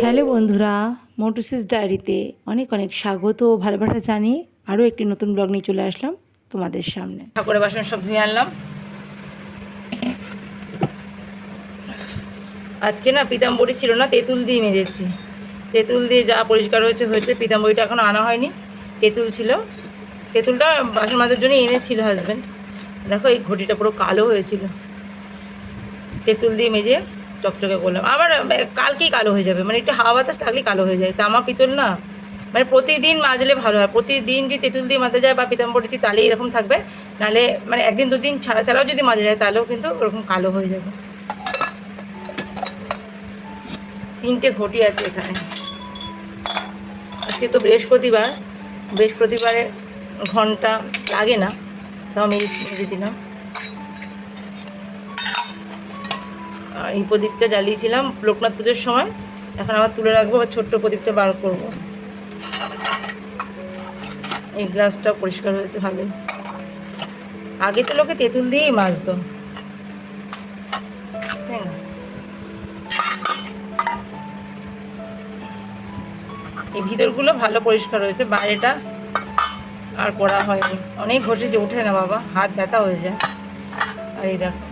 Hello বন্ধুরা মোটুসিস ডায়েরিতে অনেক অনেক স্বাগত ও ভালোবাসা জানিয়ে আরও একটি নতুন ব্লগ নিয়ে চলে আসলাম তোমাদের সামনে। ঠাকুরের বাসন সব ধুয়ে আনলাম। আজকে না পিতাম্বরী ছিল না, তেঁতুল দিয়ে মেজেছি। তেঁতুল দিয়ে যা পরিষ্কার হয়েছে হয়েছে। পিতাম্বরীটা এখনও আনা হয়নি। তেঁতুল ছিল। তেঁতুলটা বাসন মাজার জন্য এনেছিল হাজব্যান্ড দেখো, এই ঘটিটা পুরো কালো হয়েছিল। তেঁতুল দিয়ে মেজে চকচকে করলাম। আবার কালকেই কালো হয়ে যাবে। মানে একটু হাওয়া বাতাস থাকলেই কালো হয়ে যায়। তামা পিতল না। মানে প্রতিদিন মাজলে ভালো হয়। প্রতিদিন যদি তেঁতুল দিয়ে মাজা যায় বা পিতাম্বরী দিয়ে তাহলে এরকম থাকবে। নাহলে মানে একদিন দুদিন ছাড়া ছাড়াও যদি মাজা যায়, তাহলেও কিন্তু ওরকম কালো হয়ে যাবে। তিনটে ঘটি আছে এখানে। আজকে তো বৃহস্পতিবার। বৃহস্পতিবারে ঘণ্টা লাগে না। তাও আমি দিলাম। এই প্রদীপটা জ্বালিয়েছিলাম লোকনাথ পুজোর সময়। এখন আবার তুলে রাখব আবার ছোট্ট প্রদীপটা বার করব। এই গ্লাসটা পরিষ্কার হয়েছে ভালোই। আগে তো লোকে তেঁতুল দিয়েই মাজতো। তাই না? এই ভিতরগুলো ভালো পরিষ্কার হয়েছে। বাইরেটা আর করা হয়নি। অনেক ঘটে যে ওঠে না বাবা। হাত ব্যথা হয়ে যায়। আর এই দেখো।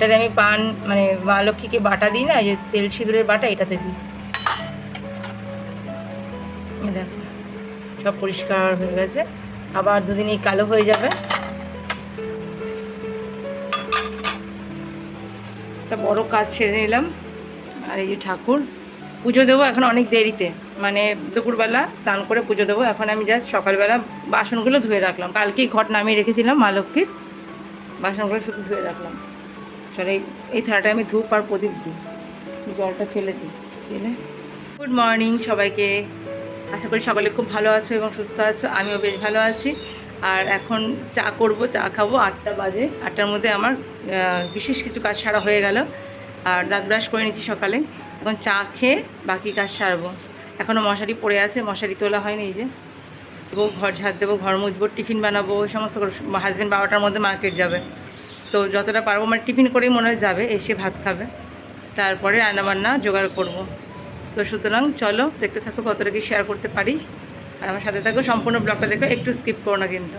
এটাতে আমি পান মানে মা লক্ষ্মীকে বাটা দিই না যে তেল সিঁদুরের বাটা, এটাতে দিই। দেখো, সব পরিষ্কার হয়ে গেছে। আবার দুদিনই কালো হয়ে যাবে। একটা বড় কাজ সেরে নিলাম। আর এই যে ঠাকুর, পুজো দেবো এখন অনেক দেরিতে। মানে দুপুরবেলা স্নান করে পুজো দেবো। এখন আমি জাস্ট সকালবেলা বাসনগুলো ধুয়ে রাখলাম। কালকেই ঘট নামিয়ে রেখেছিলাম মা লক্ষ্মীর। বাসনগুলো শুধু ধুয়ে রাখলাম। চলো, এই থালাটা আমি ধূপ আর প্রদীপ দিই। জলটা ফেলে দিই ফেলে গুড মর্নিং সবাইকে। আশা করি সকলে খুব ভালো আছো এবং সুস্থ আছো, আমিও বেশ ভালো আছি। আর এখন চা করব, চা খাব, আটটা বাজে। আটটার মধ্যে আমার বিশেষ কিছু কাজ সারা হয়ে গেল। আর দাঁত ব্রাশ করে নিয়েছি সকালে। এখন চা খেয়ে বাকি কাজ সারবো। এখনও মশারি পড়ে আছে, মশারি তোলা হয়নি এই যে। দেবো, ঘর ঝাড় দেবো, ঘর মুছবো, টিফিন বানাবো সমস্ত হাজব্যান্ড বারোটার মধ্যে মার্কেট যাবে। তো যতটা পারব মানে টিফিন করেই মনে হয় যাবে, এসে ভাত খাবে। তারপরে রান্নাবান্না জোগাড় করব। তো সুতরাং চলো, দেখতে থাকো কতটা কি শেয়ার করতে পারি। আর আমার সাথে থাকো, সম্পূর্ণ ব্লগটা দেখো, একটু স্কিপ করো না কিন্তু।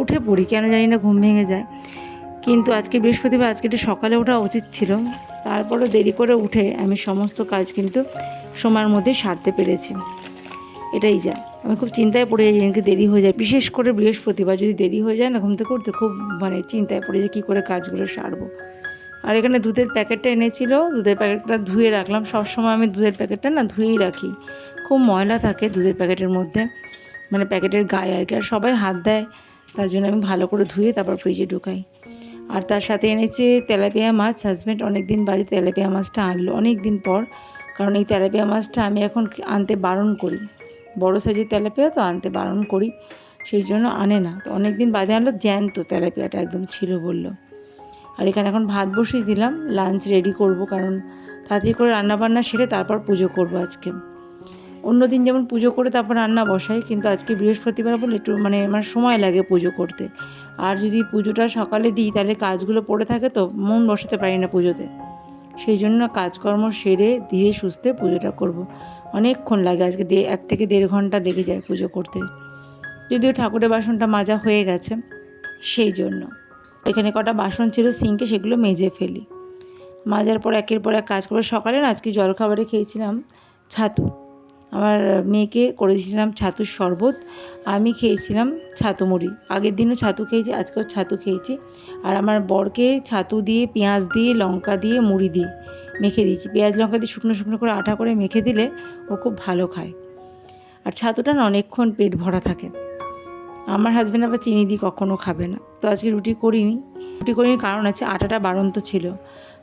উঠে পড়ি, কেন জানি না ঘুম ভেঙে যায়। কিন্তু আজকে বৃহস্পতিবার, আজকে একটু সকালে ওঠা উচিত ছিল। তারপরও দেরি করে উঠে আমি সমস্ত কাজ কিন্তু সময়ের মধ্যে সারতে পেরেছি। এটাই যা। আমি খুব চিন্তায় পড়ে যাই যেদিনকে দেরি হয়ে যায়। বিশেষ করে বৃহস্পতিবার, যদি দেরি হয়ে যায় না ঘুম থেকে উঠতে খুব মানে চিন্তায় পড়ে যায় কী করে কাজগুলো সারবো। আর এখানে দুধের প্যাকেটটা এনেছিল, দুধের প্যাকেটটা ধুয়ে রাখলাম। সবসময় আমি দুধের প্যাকেটটা না ধুয়েই রাখি। খুব ময়লা থাকে দুধের প্যাকেটের মধ্যে। মানে প্যাকেটের গায়ে আর কি। আর সবাই হাত দেয়। তার জন্য আমি ভালো করে ধুয়ে তারপর ফ্রিজে ঢুকাই। আর তার সাথে এনেছে তেলাপিয়া মাছ। হাজব্যান্ড অনেক দিন বাদে তেলাপিয়া মাছটা আনলো অনেক দিন পর। কারণ এই তেলাপিয়া মাছটা আমি এখন আনতে বারণ করি। বড় সাইজের তেলাপিয়া তো আনতে বারণ করি, সেই জন্য আনে না। তো অনেক দিন বাদে আনলো, জ্যান্ত তেলাপিয়াটা একদম ছিল বলল। আর এখানে এখন ভাত বসিয়ে দিলাম লাঞ্চ রেডি করব কারণ তাড়াতাড়ি করে রান্নাবান্না সেরে তারপর পুজো করব আজকে। অন্যদিন যেমন পুজো করে তারপর রান্না বসাই, কিন্তু আজকে বৃহস্পতিবার বলে একটু মানে আমার সময় লাগে পুজো করতে। আর যদি পুজোটা সকালে দিই, তাহলে কাজগুলো পড়ে থাকে তো মন বসাতে পারি না পুজোতে। সেই জন্য কাজকর্ম সেরে ধীরে সুস্থে পুজোটা করব। অনেকক্ষণ লাগে আজকে দে- এক থেকে দেড় ঘণ্টা লেগে যায় পুজো করতে। যদিও ঠাকুরের বাসনটা মাজা হয়ে গেছে, সেই জন্য। এখানে কটা বাসন ছিল সিঙ্কে, সেগুলো মেজে ফেলি। মাজার পর একের পর এক কাজ করব। সকালে না আজকে জলখাবারে খেয়েছিলাম ছাতু। আমার মেয়েকে করেছিলাম ছাতুর শরবত, আমি খেয়েছিলাম ছাতু মুড়ি। আগের দিনও ছাতু খেয়েছি, আজকেও ছাতু খেয়েছি। আর আমার বরকে ছাতু দিয়ে, পেঁয়াজ দিয়ে, লঙ্কা দিয়ে, মুড়ি দিয়ে মেখে দিয়েছি। পেঁয়াজ লঙ্কা দিয়ে শুকনো শুকনো করে আটা করে মেখে দিলে ও খুব ভালো খায়। আর ছাতুটা না অনেকক্ষণ পেট ভরা থাকে। আমার হাজব্যান্ড আবার চিনি দিয়ে কখনও খাবে না। তো আজকে রুটি করিনি। রুটি করিনি কারণ আছে, আটাটা বাড়ন্ত ছিল।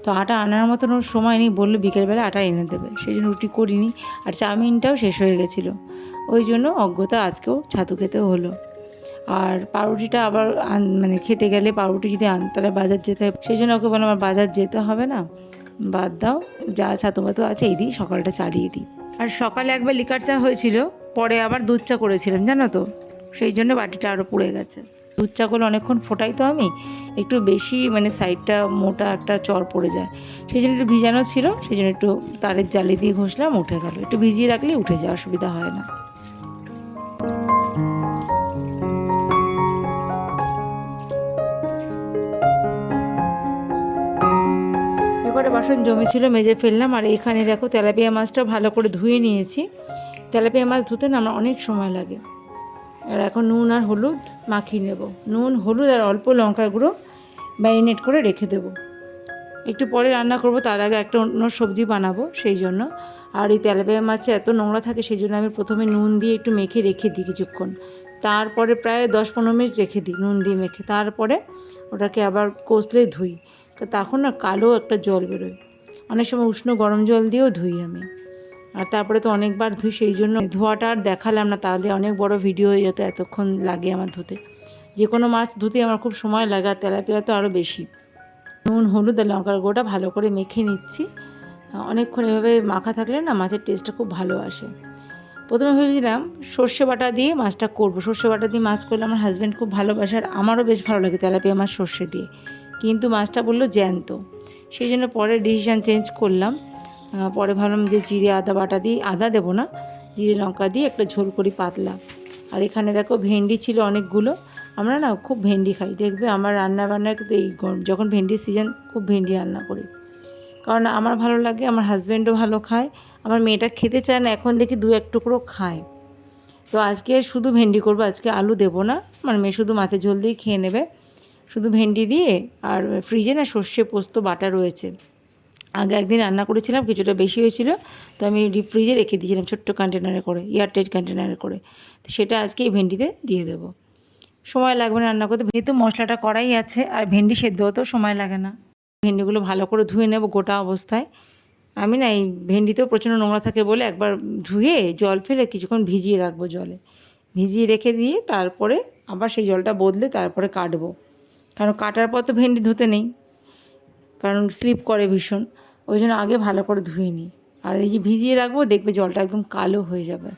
তো আটা আনার মতন ওর সময় নেই, বলল বিকেলবেলা আটা এনে দেবে। সেই জন্য রুটি করিনি আর চাউমিনটাও শেষ হয়ে গেছিল। ওই জন্য অজ্ঞতা আজকেও ছাতু খেতেও হলো। আর পাউরুটিটা আবার মানে খেতে গেলে পাউরুটি যদি আন তাহলে বাজার যেতে হবে সেই জন্য ওকে বললাম, আমার বাজার যেতে হবে না, বাদ দাও, যা ছাতু মাতু আছে এই দিই, সকালটা চালিয়ে দিই। আর সকালে একবার লিকার চা হয়েছিল, পরে আবার দুধ চা করেছিলাম, জানো তো? সেই জন্য বাটিটা আরও পুড়ে গেছে। দুধ চা করলে অনেকক্ষণ ফোটাই তো আমি, একটু বেশি মানে সাইডটা মোটা একটা চর পড়ে যায়। সেই জন্য একটু ভিজানো ছিল, সেই জন্য একটু তারের জালি দিয়ে ঘষলাম, উঠে গেল। একটু ভিজিয়ে রাখলে উঠে যায়, অসুবিধা হয় না। এবারে বাসন জমেছিল মেজে ফেললাম। আর এখানে দেখো তেলাপিয়া মাছটা ভালো করে ধুয়ে নিয়েছি। তেলাপিয়া মাছ ধুতে না আমার অনেক সময় লাগে। আর এখন নুন আর হলুদ মাখিয়ে নেব। নুন, হলুদ আর অল্প লঙ্কা গুঁড়ো ম্যারিনেট করে রেখে দেব। একটু পরে রান্না করব, তার আগে একটা অন্য সবজি বানাবো সেই জন্য। আর এই তেলাপিয়া মাছে এত নোংরা থাকে সেই জন্য আমি প্রথমে নুন দিয়ে একটু মেখে রেখে দিই কিছুক্ষণ। তারপরে প্রায় দশ পনেরো মিনিট রেখে দিই নুন দিয়ে মেখে। তারপরে ওটাকে আবার কষলে ধুই। তখন না কালো একটা জল বেরোয়। অনেক সময় উষ্ণ গরম জল দিয়েও ধুই আমি। আর তারপরে তো অনেকবার ধুই, সেই জন্য ধোয়াটা আর দেখালাম না। তাহলে অনেক বড় ভিডিও হয়ে যেত এতক্ষণ লাগে আমার ধুতে। যে কোনো মাছ ধুতে আমার খুব সময় লাগে আর তেলাপিয়া তো আরও বেশি। নুন, হলুদ আর লঙ্কার গোটা ভালো করে মেখে নিচ্ছি। অনেকক্ষণ এভাবে মাখা থাকলে না মাছের টেস্টটা খুব ভালো আসে। প্রথমে ভেবেছিলাম সর্ষে বাটা দিয়ে মাছটা করব। সর্ষে বাটা দিয়ে মাছ করলে আমার হাজব্যান্ড খুব ভালোবাসে আর আমারও বেশ ভালো লাগে তেলাপিয়া মাছ সর্ষে দিয়ে। কিন্তু মাছটা বলল জ্যান্ত। সেই জন্য পরে ডিসিশান চেঞ্জ করলাম। পরে ভাবলাম যে জিরে আদা বাটা দিয়ে, আদা দেবো না, জিরে লঙ্কা দিয়ে একটা ঝোল করি পাতলা। আর এখানে দেখো ভেন্ডি ছিল অনেকগুলো, আমরা না খুব ভেন্ডি খাই। দেখবে আমার রান্না বান্নার কিন্তু এই যখন ভেন্ডির সিজন খুব ভেন্ডি রান্না করি। কারণ আমার ভালো লাগে, আমার হাজব্যান্ডও ভালো খায়, আমার মেয়েটা খেতে চায় না, এখন দেখি দু এক টুকরো খায়। তো আজকে শুধু ভেন্ডি করব, আজকে আলু দেবো না আমার মেয়ে শুধু মাছের ঝোল দিয়ে খেয়ে নেবে। শুধু ভেন্ডি দিয়ে, আর ফ্রিজে না সর্ষে পোস্ত বাটা রয়েছে। আগে একদিন রান্না করেছিলাম, কিছুটা বেশি হয়েছিল, তো আমি ডিপ ফ্রিজে রেখে দিয়েছিলাম ছোট্ট কন্টেনারে করে এয়ারটাইট কন্টেনারে করে। তো সেটা আজকে এই ভেন্ডিতে দিয়ে দেবো। সময় লাগবে না রান্না করতে, যেহেতু মশলাটা করাই আছে, আর ভেন্ডি সেদ্ধ হতেও সময় লাগে না। ভেন্ডিগুলো ভালো করে ধুয়ে নেব গোটা অবস্থায়। আমি না এই ভেন্ডিতেও প্রচণ্ড নোংরা থাকে বলে একবার ধুয়ে জল ফেলে কিছুক্ষণ ভিজিয়ে রাখব জলে। ভিজিয়ে রেখে দিয়ে তারপরে আবার সেই জলটা বদলে তারপরে কাটবো। কারণ কাটার পর তো ভেন্ডি ধুতে নেই, কারণ স্লিপ করে ভীষণ। ওই জন্য আগে ভালো করে ধুয়ে নিই। আর এই যে ভিজিয়ে রাখব, দেখবে জলটা একদম কালো হয়ে যাবে।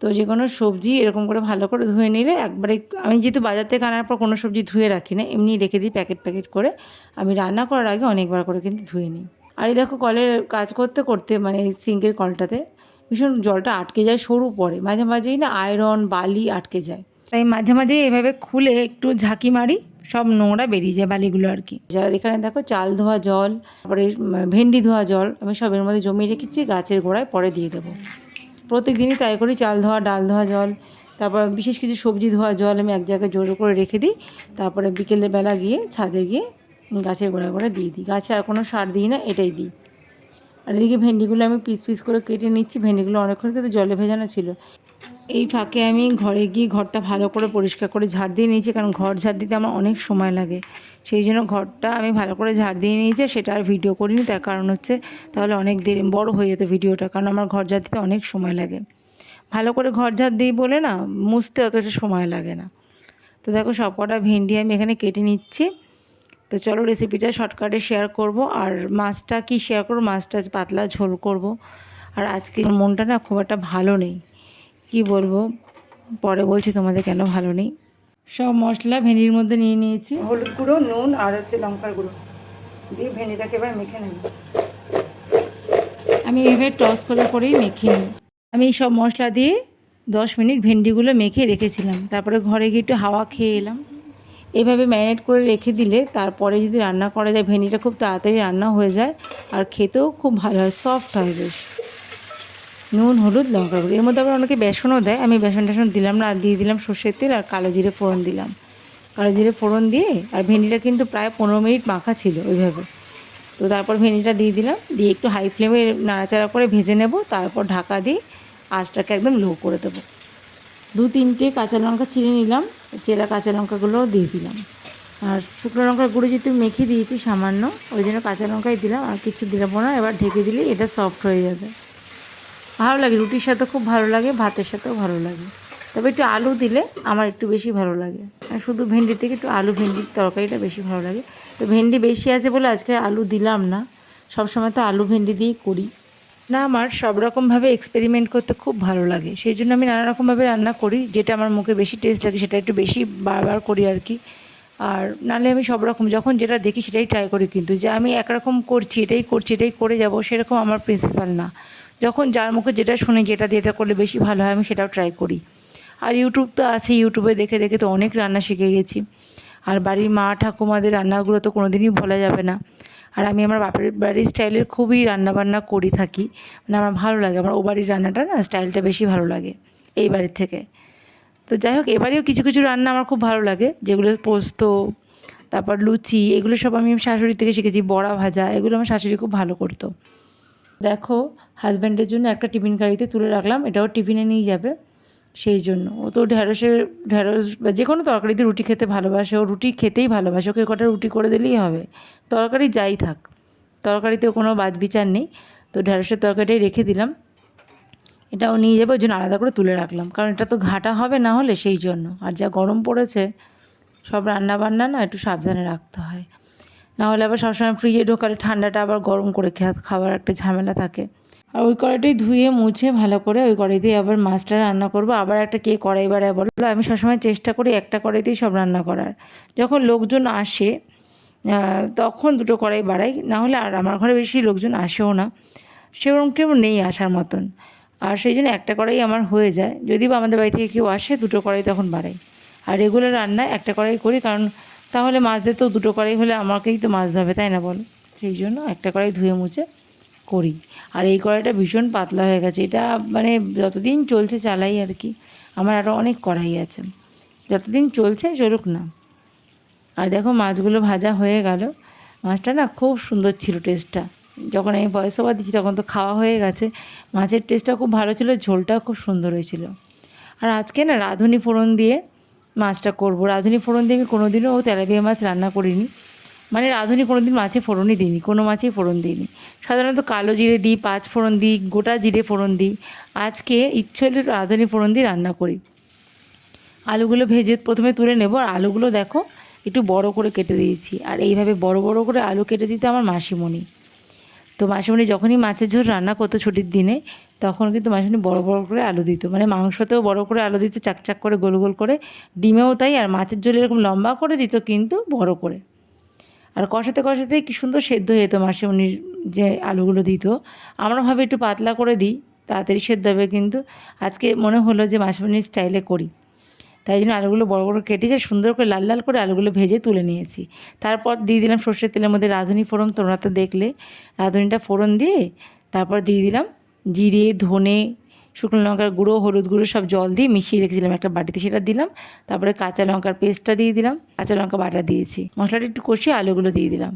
তো যে কোনো সবজি এরকম করে ভালো করে ধুয়ে নিলে একবারে আমি যেহেতু বাজার থেকে আনার পর কোনো সবজি ধুয়ে রাখি না, এমনি রেখে দিই প্যাকেট প্যাকেট করে। আমি রান্না করার আগে অনেকবার করে কিন্তু ধুয়ে নিই। আর এই দেখো কলের কাজ করতে করতে মানে সিঙ্কের কলটাতে ভীষণ জলটা আটকে যায়, সরু পড়ে। মাঝে মাঝেই না আয়রন, বালি আটকে যায়। তাই মাঝে মাঝে এভাবে খুলে একটু ঝাঁকি মারি সব নোংরা বেরিয়ে যায় বালিগুলো আর কি। যার এখানে দেখো চাল ধোয়া জল, তারপরে ভেন্ডি ধোয়া জল, আমি সবের মধ্যে জমিয়ে রেখেছি, গাছের গোড়ায় পরে দিয়ে দেবো। প্রত্যেক দিনই তাই করি, চাল ধোয়া, ডাল ধোয়া জল, তারপর বিশেষ কিছু সবজি ধোয়া জল আমি এক জায়গায় জোর করে রেখে দিই, তারপরে বিকেলের বেলা গিয়ে ছাদে গিয়ে গাছের গোড়ায় গোড়ায় দিয়ে দিই। গাছে আর কোনো সার দিই না, এটাই দিই। আর এদিকে ভেন্ডিগুলো আমি পিস পিস করে কেটে নিচ্ছি। ভেন্ডিগুলো অনেকক্ষণ কিন্তু জলে ভেজানো ছিল। এই ফাঁকে আমি ঘরে গিয়ে ঘরটা ভালো করে পরিষ্কার করে ঝাড় দিয়ে নিয়েছি, কারণ ঘর ঝাড় দিতে আমার অনেক সময় লাগে। সেই জন্য ঘরটা আমি ভালো করে ঝাড় দিয়ে নিয়েছি সেটা আর ভিডিও করিনি। তার কারণ হচ্ছে, তাহলে অনেক দেরি, বড় হয়ে যেত ভিডিওটা, কারণ আমার ঘর ঝাড় দিতে অনেক সময় লাগে। ভালো করে ঘর ঝাড় দিই বলে না, মুছতে অতটা সময় লাগে না। তো দেখো সব কটা ভেন্ডি আমি এখানে কেটে নিচ্ছি। তো চলো রেসিপিটা শর্টকাটে শেয়ার করব আর মাছটা কি শেয়ার করব? মাছটা পাতলা ঝোল করব। আর আজকে মনটা না খুব একটা ভালো নেই। কি বলব? পরে বলছি তোমাদের কেন ভালো নেই। সব মশলা ভেন্ডির মধ্যে নিয়ে নিয়েছি। হলুদ গুঁড়ো নুন আর হচ্ছে লঙ্কার গুঁড়ো। দিয়ে ভেন্ডিটাকে এবার মেখে নেব। আমি এভাবে টস করে করেই মেখে নিই। আমি এই সব মশলা দিয়ে দশ মিনিট ভেন্ডিগুলো মেখে রেখেছিলাম। তারপরে ঘরে গিয়ে একটু হাওয়া খেয়ে এলাম। এভাবে ম্যারিনেট করে রেখে দিলে তারপরে যদি রান্না করা যায়, ভেন্ডিটা খুব তাড়াতাড়ি রান্না হয়ে যায় আর খেতেও খুব ভালো হয় সফট হয় বেশ। নুন, হলুদ লঙ্কা গুঁড়ো। এর মধ্যে আবার অনেকে বেসনও দেয়। আমি বেসন টেসন দিলাম না আর দিয়ে দিলাম সর্ষের তেল আর কালো জিরে ফোড়ন দিলাম। কালো জিরে ফোড়ন দিয়ে আর ভেন্ডিটা কিন্তু প্রায় পনেরো মিনিট মাখা ছিল ওইভাবে। তো তারপর ভেন্ডিটা দিয়ে দিলাম। দিয়ে একটু হাই ফ্লেমে নাড়াচাড়া করে ভেজে নেব। তারপর ঢাকা দিয়ে আঁচটাকে একদম লো করে দেবো। দু তিনটে কাঁচা লঙ্কা চিড়ে নিলাম। চেরা কাঁচা লঙ্কাগুলোও দিয়ে দিলাম। আর শুকনো লঙ্কার গুঁড়ো যেহেতু মেখে দিয়েছি সামান্য, ওই জন্য কাঁচা লঙ্কাই দিলাম, আর কিছু দিলাম না, এবার ঢেকে দিলে এটা সফট হয়ে যাবে। ভালো লাগে, রুটির সাথে খুব ভালো লাগে, ভাতের সাথেও ভালো লাগে। তবে একটু আলু দিলে আমার একটু বেশি ভালো লাগে। আর শুধু ভেন্ডি থেকে একটু আলু ভেন্ডির তরকারিটা বেশি ভালো লাগে। তো ভেন্ডি বেশি আছে বলে আজকে আলু দিলাম না। সবসময় তো আলু ভেন্ডি দিয়েই করি। না, আমার সব রকমভাবে এক্সপেরিমেন্ট করতে খুব ভালো লাগে। সেই জন্য আমি নানা রকমভাবে রান্না করি, যেটা আমার মুখে বেশি টেস্ট লাগে সেটা একটু বেশি বারবার করি আর কি। আর নাহলে আমি সব রকম, যখন যেটা দেখি সেটাই ট্রাই করি কিন্তু, যে আমি একরকম করছি, এটাই করছি, এটাই করে যাব, সেরকম আমার প্রিন্সিপাল না। যখন যার মুখে যেটা শুনি, যেটা দিয়ে এটা করলে বেশি ভালো হয়, আমি সেটাও ট্রাই করি। আর ইউটিউব তো আছে ইউটিউবে দেখে দেখে তো অনেক রান্না শিখে গেছি। আর বাড়ির মা ঠাকুমাদের রান্নাগুলো তো কোনো দিনই ভোলা যাবে না। আর আমি আমার বাপের বাড়ির স্টাইলের খুবই রান্নাবান্না করি থাকি। মানে আমার ভালো লাগে, আমার ও বাড়ির রান্নাটা না স্টাইলটা বেশি ভালো লাগে এই বাড়ির থেকে। তো যাই হোক এবারেও কিছু কিছু রান্না আমার খুব ভালো লাগে, যেগুলো পোস্ত, তারপর লুচি, এগুলো সব আমি শাশুড়ি থেকে শিখেছি, বড়া ভাজা, এগুলো আমার শাশুড়ি খুব ভালো করতো। দেখো হাজব্যান্ডের জন্য একটা টিফিন গাড়িতে তুলে রাখলাম, এটাও টিফিনে নিয়ে যাবে। সেই জন্য। ও তো ঢ্যাঁড়সের ঢ্যাঁড়স বা যে কোনো তরকারিতে রুটি খেতে ভালোবাসে। ও রুটি খেতেই ভালোবাসে। ওকে কটা রুটি করে দিলেই হবে। তরকারি যাই থাক। তরকারিতেও কোনো বাদ বিচার নেই। তো ঢ্যাঁড়সের তরকারিটাই রেখে দিলাম। এটাও নিয়ে যাব। ওই জন্য আলাদা করে তুলে রাখলাম। কারণ এটা তো ঘাটা হবে না হলে সেই জন্য। আর যা গরম পড়েছে, সব রান্না বান্না না একটু সাবধানে রাখতে হয়। না হলে আবার সবসময় ফ্রিজে ঢোকালে ঠান্ডাটা আবার গরম করে খাওয়ার একটা ঝামেলা থাকে। আর ওই কড়াইটাই ধুয়ে, মুছে ভালো করে ওই কড়াইতেই আবার মাছটা রান্না করব। আবার একটা কে কড়াই বাড়ায় বলল আমি সবসময় চেষ্টা করি একটা কড়াইতেই সব রান্না করার। যখন লোকজন আসে তখন দুটো কড়াই বাড়াই। না হলে আর আমার ঘরে বেশি লোকজন আসেও না। সেরকম কেউ নেই আসার মতন। আর সেই জন্য একটা কড়াই আমার হয়ে যায়। যদি বা আমাদের বাড়ি থেকে কেউ আসে, দুটো কড়াই তখন বাড়াই। আর রেগুলার রান্না একটা কড়াই করি, কারণ তাহলে মাছদের তো দুটো কড়াই হলে আমাকেই তো মাছ ধরবে, তাই না বলো? সেই জন্য একটা কড়াই ধুয়ে, মুছে করি। আর এই কড়াইটা ভীষণ পাতলা হয়ে গেছে। এটা মানে যতদিন চলছে চালাই আর কি, আমার আরও অনেক কড়াই আছে। যতদিন চলছে চলুক না। আর দেখো মাছগুলো ভাজা হয়ে গেল। মাছটা না খুব সুন্দর ছিল টেস্টটা যখন আমি ভয়েস ওভার দিচ্ছি তখন তো খাওয়া হয়ে গেছে। মাছের টেস্টটা খুব ভালো ছিল, ঝোলটাও খুব সুন্দর হয়েছিল। আর আজকে না রাঁধুনি ফোড়ন দিয়ে মাছটা করব। রাঁধুনি ফোড়ন দিয়ে আমি কোনোদিনও তেলাপিয়া মাছ রান্না করিনি। মানে রাঁধুনি কোনো দিন মাছে ফোড়নই দিইনি, কোনো মাছেই ফোড়ন দিইনি। সাধারণত কালো জিরে দিই, পাঁচ ফোড়ন দিই, গোটা জিরে ফোড়ন দিই। আজকে ইচ্ছে হলে রাঁধুনি ফোড়ন দিয়ে রান্না করি। আলুগুলো ভেজে প্রথমে তুলে নেব, আর আলুগুলো দেখো একটু বড় করে কেটে দিয়েছি। আর এইভাবে বড় বড় করে আলু কেটে দিতে আমার মাসিমণি। তো মাসিমণি যখনই মাছের ঝোল রান্না করতো ছুটির দিনে, তখন কিন্তু মাসিমণি বড় বড় করে আলু দিত। মানে মাংসতেও বড় করে আলু দিত, চাকচাক করে গোল গোল করে। ডিমেও তাই, আর মাছের ঝোল এরকম লম্বা করে দিত, কিন্তু বড় করে। আর কষাতে কষাতে কি সুন্দর সেদ্ধ হয়ে যেত মাসিমণির যে আলুগুলো দিত। আমরা ভাবে একটু পাতলা করে দিই, তাড়াতাড়ি সেদ্ধ হবে কিন্তু আজকে মনে হলো যে মাসিমণির স্টাইলে করি। তাই জন্য আলুগুলো বড় বড় কেটেছে সুন্দর করে লাল লাল করে আলুগুলো ভেজে তুলে নিয়েছি। তারপর দিয়ে দিলাম সর্ষের তেলের মধ্যে রাঁধুনি ফোড়ন, তোমরা তো দেখলে। রাঁধুনিটা ফোড়ন দিয়ে তারপর দিয়ে দিলাম জিরে, ধনে শুকনো লঙ্কার গুঁড়ো, হলুদ গুঁড়ো সব জল দিয়ে মিশিয়ে রেখেছিলাম একটা বাটিতে, সেটা দিলাম। তারপরে কাঁচা লঙ্কার পেস্টটা দিয়ে দিলাম, কাঁচা লঙ্কা বাটা দিয়েছি। মশলাটা একটু কষিয়ে আলুগুলো দিয়ে দিলাম।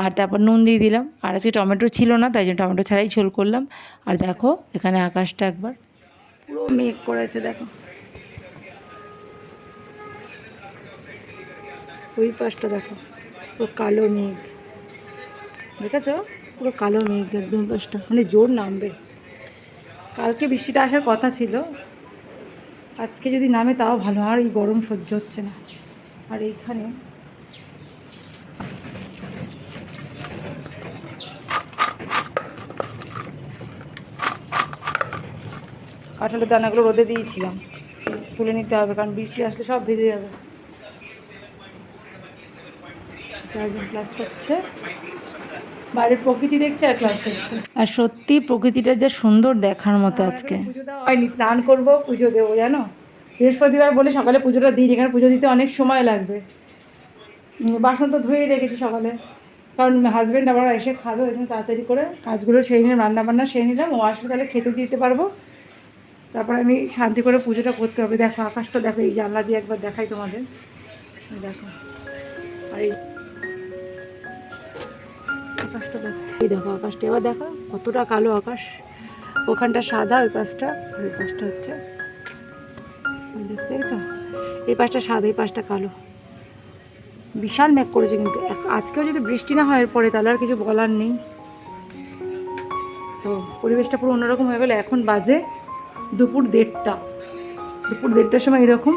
আর তারপর নুন দিয়ে দিলাম। আর আজকে টমেটো ছিল না, তাই জন্য টমেটো ছাড়াই ঝোল করলাম। আর দেখো, এখানে আকাশটা একবার পুরো মেঘ করেছে, দেখো। ওই পাশটা দেখো, পুরো কালো মেঘ। দেখেছ? পুরো কালো মেঘ, একদম পাশটা। মানে জোর নামবে। কালকে বৃষ্টিটা আসার কথা ছিল। আজকে যদি নামে তাও ভালো, আর এই গরম সহ্য হচ্ছে না। আর এইখানে কাঁঠালের দানাগুলো রোদে দিয়েছিলাম। তুলে নিতে হবে, কারণ বৃষ্টি আসলে সব ভিজে যাবে। চারজন ক্লাস করছে। বাইরের প্রকৃতি দেখছে আর ক্লাস করছে আর সত্যি প্রকৃতিটা যা সুন্দর দেখার মতো আজকে। পুজো দেওয়া হয়নি স্নান করব পুজো দেবো জানো? বৃহস্পতিবার বলে সকালে পুজোটা দিই এখানে পুজো দিতে অনেক সময় লাগবে। বাসন তো ধুয়েই রেখেছি সকালে। কারণ হাজব্যান্ড আবার এসে খাবে ওই জন্য তাড়াতাড়ি করে কাজগুলো সেই নিলাম রান্না বান্না সেরে নিলাম ও আসলে তাহলে খেতে দিতে পারব। তারপর আমি শান্তি করে পুজোটা করতে হবে। দেখো আকাশটা দেখো এই জানলা দিয়ে একবার দেখাই তোমাদের। দেখো। আর এই এই দেখো আকাশটা। এবার দেখো কতটা কালো আকাশ। ওখানটা সাদা, ওই পাশটা ওই পাশটা হচ্ছে দেখতে দেখছ এই পাশটা সাদা, এই পাশটা কালো। বিশাল মেঘ করেছে কিন্তু। আজকেও যদি বৃষ্টি না হয় এরপরে, তাহলে আর কিছু বলার নেই। তো পরিবেশটা পুরো অন্যরকম হয়ে গেলে। এখন বাজে দুপুর দেড়টা। দুপুর দেড়টার সময় এরকম।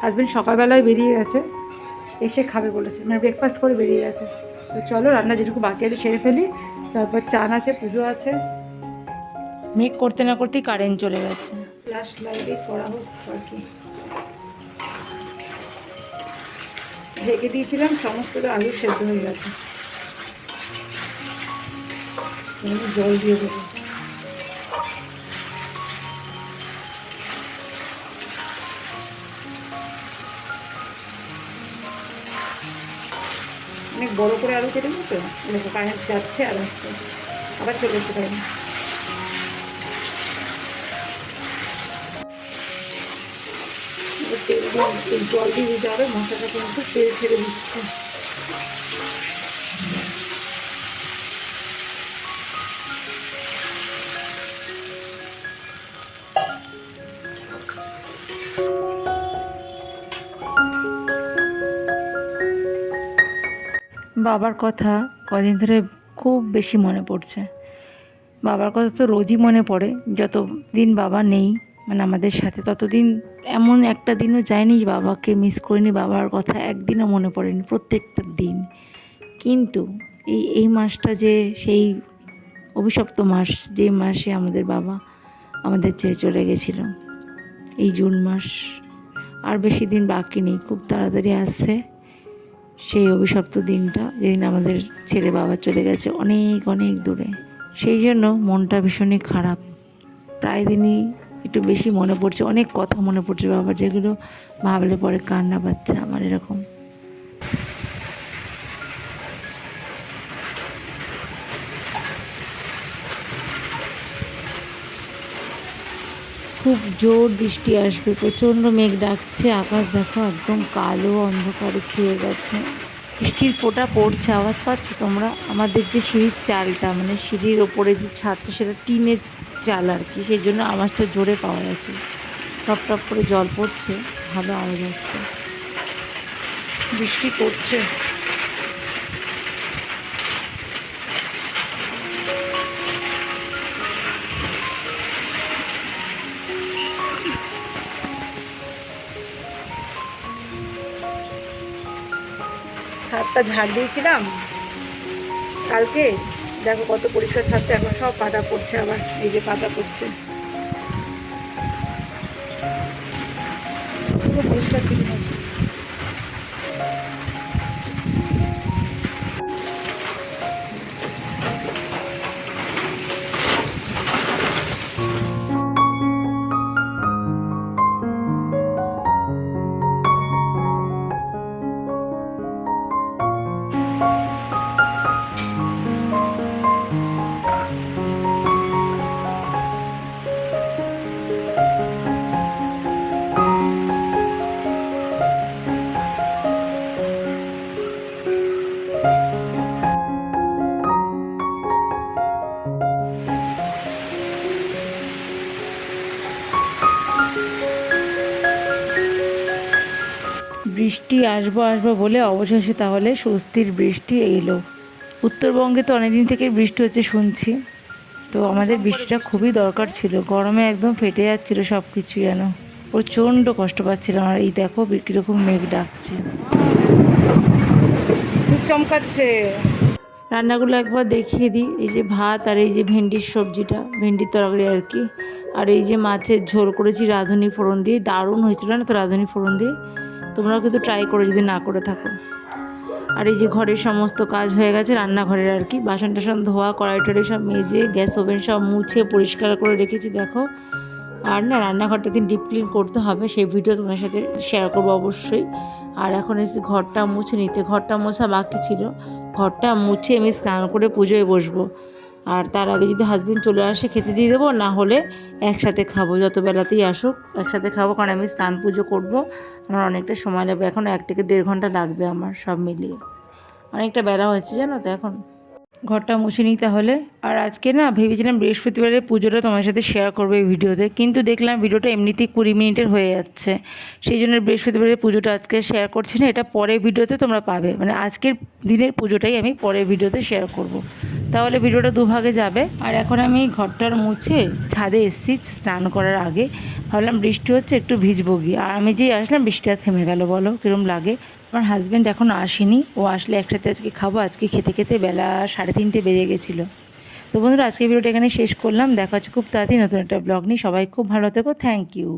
হাজব্যান্ড সকালবেলায় বেরিয়ে গেছে। এসে খাবে বলেছে। মানে ব্রেকফাস্ট করে বেরিয়ে গেছে। তো চলো রান্না যেটুকু বাকি আছে সেরে ফেলি। তারপর চান আছে পুজো আছে। মেঘ করতে না করতেই কারেন্ট চলে গেছে। লাস্ট লাইটে করা হোক আর কি। ঢেকে দিয়েছিলাম সমস্ত আলু সেদ্ধ হয়ে গেছে। জল দিয়ে দেবো। বড় করে আলু কেটে নেব তো দেখো কারেন্ট যাচ্ছে আর আসছে। আবার চলে এসে দিয়ে জল দিয়ে দিতে হবে, মশলাটা কিন্তু তেল ছেড়ে দিচ্ছে। বাবার কথা কদিন ধরে খুব বেশি মনে পড়ছে। বাবার কথা তো রোজই মনে পড়ে যত দিন বাবা নেই মানে আমাদের সাথে ততদিন এমন একটা দিনও যায়নি যে বাবাকে মিস করিনি, বাবার কথা একদিনও মনে পড়েনি, প্রত্যেকটা দিন। কিন্তু এই এই মাসটা যে সেই অভিশপ্ত মাস, যে মাসে আমাদের বাবা আমাদের ছেড়ে চলে গেছিল, এই জুন মাস আর বেশি দিন বাকি নেই, খুব তাড়াতাড়ি আসছে। সেই অভিশপ্ত দিনটা যেদিন আমাদের ছেলে বাবা চলে গেছে অনেক অনেক দূরে। সেই জন্য মনটা ভীষণই খারাপ। প্রায় দিনই একটু বেশি মনে পড়ছে, অনেক কথা মনে পড়ছে বাবার, যেগুলো ভাবলে পরে কান্না পাচ্ছে আমার এরকম। খুব জোর বৃষ্টি আসবে, প্রচণ্ড মেঘ ডাকছে, আকাশ দেখো একদম কালো, অন্ধকারে ছেয়ে গেছে। বৃষ্টির ফোঁটা পড়ছে, আওয়াজ পাচ্ছ তোমরা? আমাদের যে সিঁড়ির চালটা মানে সিঁড়ির ওপরে যে ছাদটা, সেটা টিনের চাল আর কি, সেই জন্য আওয়াজটা জোরে পাওয়া যাচ্ছে। টপ টপ করে জল পড়ছে, ভালো আওয়াজ আসছে। বৃষ্টি পড়ছে। ছাদটা ঝাড় দিয়েছিলাম। কালকে দেখো কত পরিষ্কার ছাদটা, এখন সব পাতা পড়ছে আবার এই যে পাতা পড়ছে। পুরো পরিষ্কার ঠিক বৃষ্টি আসব আসব বলে অবশেষে তাহলে স্বস্তির বৃষ্টি এলো উত্তরবঙ্গে তো অনেকদিন থেকে বৃষ্টি হচ্ছে শুনছি। তো আমাদের বৃষ্টিটা খুবই দরকার ছিল। গরমে একদম ফেটে যাচ্ছিল সব কিছু যেন। প্রচণ্ড কষ্ট পাচ্ছিলাম আর এই দেখো কীরকম মেঘ ডাকছে। চমকাচ্ছে। রান্নাগুলো একবার দেখিয়ে দিই। এই যে ভাত আর এই যে ভেন্ডির সবজিটা, ভেন্ডির তরকারি আর কি। আর এই যে মাছের ঝোল করেছি রাঁধুনি ফোড়ন দিয়ে। দারুণ হয়েছিল না তো রাঁধুনি ফোড়ন দিয়ে। তোমরাও কিন্তু ট্রাই করো যদি না করে থাকো। আর এই যে ঘরের সমস্ত কাজ হয়ে গেছে, রান্নাঘরের আর কি। বাসন টাসন ধোয়া কড়াই টড়াই সব মেজে, গ্যাস ওভেন সব মুছে, পরিষ্কার করে রেখেছি, দেখো। আর না, রান্নাঘরটা দিন ডিপ ক্লিন করতে হবে, সেই ভিডিও তোমার সাথে শেয়ার করব অবশ্যই। আর এখন এসে ঘরটা মুছে নিতে, ঘরটা মোছা বাকি ছিল। ঘরটা মুছে আমি স্নান করে পুজোয় বসবো। আর তার আগে যদি হাজব্যান্ড চলে আসে, খেতে দিয়ে দেবো, না হলে একসাথে খাব। যত বেলাতেই আসুক, একসাথে খাব, কারণ আমি স্নান পুজো করব। আমার অনেকটা সময় লাগবে। এখন এক থেকে দেড় ঘণ্টা লাগবে আমার সব মিলিয়ে। অনেকটা বেলা হয়েছে, জানো তো এখন। ঘরটা মুছে নিই তাহলে। আর আজকে না ভেবেছিলাম বৃহস্পতিবারের পুজোটা তোমার সাথে শেয়ার করব এই ভিডিওতে। কিন্তু দেখলাম ভিডিওটা এমনিতেই কুড়ি মিনিটের হয়ে যাচ্ছে। সেই জন্য বৃহস্পতিবারের পুজোটা আজকে শেয়ার করছি না, এটা পরের ভিডিওতে তোমরা পাবে। মানে আজকের দিনের পুজোটাই আমি পরের ভিডিওতে শেয়ার করব। তাহলে ভিডিওটা দুভাগে যাবে। আর এখন আমি ঘরটার মুছে ছাদে এসেছি স্নান করার আগে। ভাবলাম বৃষ্টি হচ্ছে, একটু ভিজবো গিয়ে। আর আমি যেই আসলাম, বৃষ্টিটা থেমে গেল, বলো কীরকম লাগে। আমার হাজব্যান্ড এখন আসেনি। ও আসলে একসাথে আজকে খাব। আজকে খেতে খেতে বেলা সাড়ে তিনটে বেজে গেছিল। তো বন্ধুরা আজকে ভিডিওটা এখানে শেষ করলাম। দেখা হচ্ছে খুব তাড়াতাড়ি নতুন একটা ব্লগ নিয়ে। সবাই খুব ভালো থেকো। Thank you